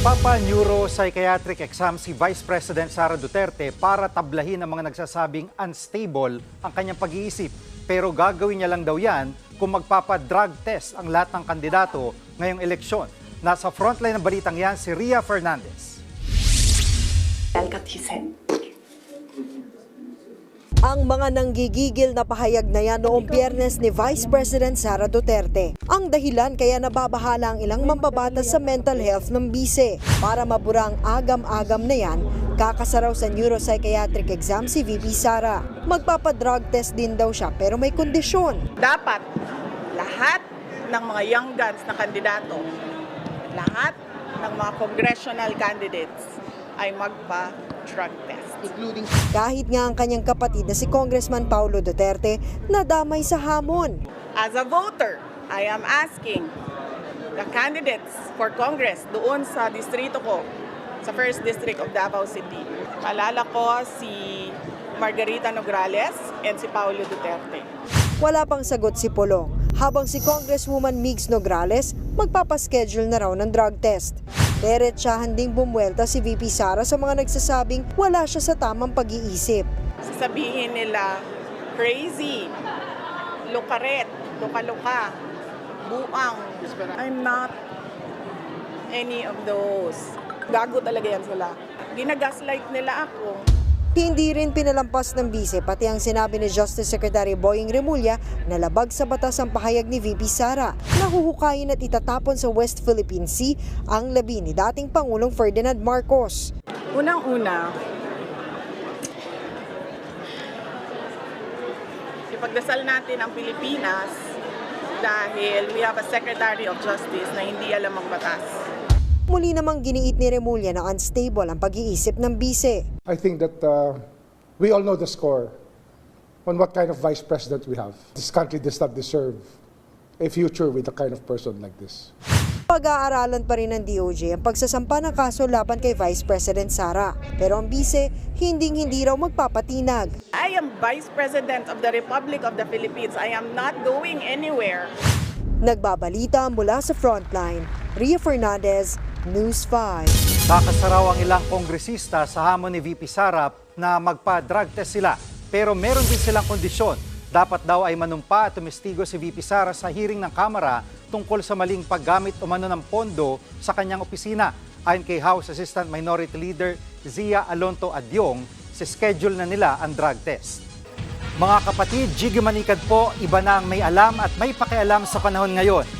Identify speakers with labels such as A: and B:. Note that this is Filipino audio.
A: Nagpapa-neuropsychiatric exam si Vice President Sara Duterte para tablahin ang mga nagsasabing unstable ang kanyang pag-iisip. Pero gagawin niya lang daw yan kung magpapa-drug test ang lahat ng kandidato ngayong eleksyon. Nasa frontline ng balitang yan si Ria Fernandez.
B: Head.
C: Ang mga nanggigigil na pahayag na yan noong biyernes ni Vice President Sara Duterte. Ang dahilan kaya nababahala ang ilang mambabatas sa mental health ng bise. Para mabura ang agam-agam na yan, kakasaraw sa neuropsychiatric exam si VP Sara. Magpapadrug test din daw siya pero may kondisyon.
B: Dapat lahat ng mga young guns na kandidato, lahat ng mga congressional candidates ay magpa-drug test.
C: Kahit nga ang kanyang kapatid na si Congressman Paulo Duterte nadamay sa hamon.
B: As a voter, I am asking the candidates for Congress doon sa distrito ko, sa first district of Davao City. Malala ko si Margarita Nograles and si Paulo Duterte.
C: Wala pang sagot si Pulong, habang si Congresswoman Migs Nograles magpapaschedule na raw ng drug test. Diretsahan ding bumwelta si VP Sara sa mga nagsasabing wala siya sa tamang pag-iisip.
B: Sasabihin nila, crazy, lukaret, luka-luka, buang. I'm not any of those. Gago talaga yan sila. Ginagaslight nila ako.
C: Hindi rin pinalampas ng bise pati ang sinabi ni Justice Secretary Boying Remulla na labag sa batas ang pahayag ni VP Sara na huhukayin at itatapon sa West Philippine Sea ang labi ni dating Pangulong Ferdinand Marcos.
B: Unang-una, ipagdasal natin ang Pilipinas dahil we have a Secretary of Justice na hindi alam ang batas.
C: Muli namang giniit ni Remulla na unstable ang pag-iisip ng bise.
D: I think that uh, we all know the score on what kind of vice president we have. This country does not deserve a future with a kind of person like this.
C: Pag-aaralan pa rin ng DOJ ang pagsasampa ng kaso laban kay Vice President Sara. Pero ang bise, hinding-hindi raw magpapatinag.
B: I am Vice President of the Republic of the Philippines. I am not going anywhere.
C: Nagbabalita mula sa Frontline, Ria Fernandez, News 5.
A: Kakasaraw ang ilang kongresista sa hamon ni VP Sara na magpa-drug test sila. Pero meron din silang kondisyon. Dapat daw ay manumpa at tumestigo si VP Sara sa hearing ng Kamara tungkol sa maling paggamit umano ng pondo sa kanyang opisina. Ayon kay House Assistant Minority Leader Zia Alonto Adyong, si schedule na nila ang drug test. Mga kapatid, Jiggy Manikad po, iba na ang may alam at may pakialam sa panahon ngayon.